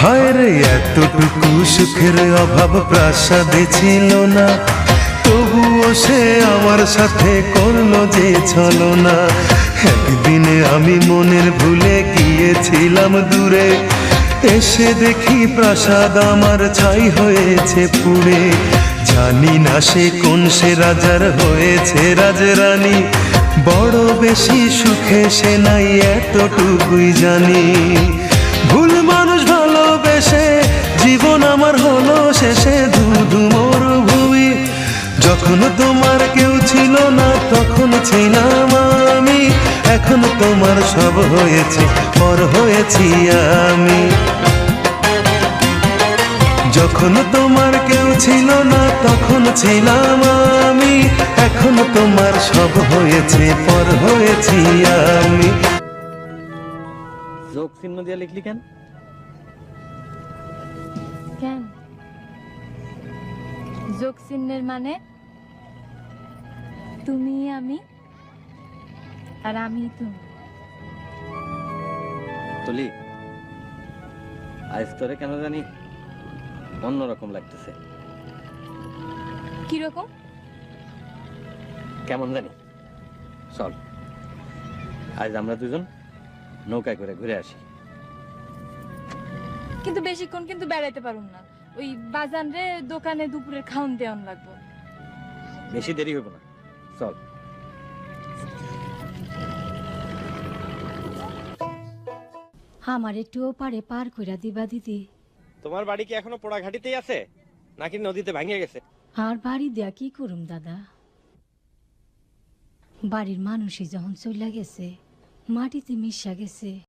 হায় রে, এতটুকু সুখের অভাব প্রাসাদে ছিল না। তবুও সে আমার সাথে করল যে ছলো না একদিনে আমি মনের ভুলে গিয়েছিলাম দূরে। এসে দেখি প্রাসাদ আমার ছাই হয়েছে পুড়ে। জানি না সে কোন সে রাজার হয়েছে রাজরানী। বড় বেশি সুখে সে নাই এতটুকুই জানি। যখন তোমার কেউ ছিল না তখন ছিলাম আমি। এখন তোমার সব হয়েছে পর হয়েছি আমি। যখন তোমার কেউ ছিল না তখন ছিলাম আমি। এখন তোমার সব হয়েছে পর হয়েছি আমি। যোগ চিহ্ন দিয়ে লিখলি কেন? কেন? যোগ চিহ্নের মানে? তুমি আমি আর আমি তুমি। তুলি আজ তোরে কেন জানি অন্যরকম লাগতেছে। কীরকম? কেমন জানি। চল আজ আমরা দুজন নৌকায় করে ঘুরে আসি। কিন্তু বেশিক্ষণ কিন্তু বেড়াইতে পারুম না। ওই বাজান রে দোকানে দুপুরের খাওন দেওয়ান লাগবো। বেশি দেরি হইব না। চল। আমার একটু ওপারে পার কইরা দিবা দিদি। তোমার বাড়ি কি এখনও পোড়া ঘাটিতেই আছে? নাকি নদীতে ভাঙিয়ে গেছে? আর বাড়ি দেয়া কি করুম দাদা? বাড়ির মানুষই যখন চইলা গেছে মাটিতে মিশা গেছে।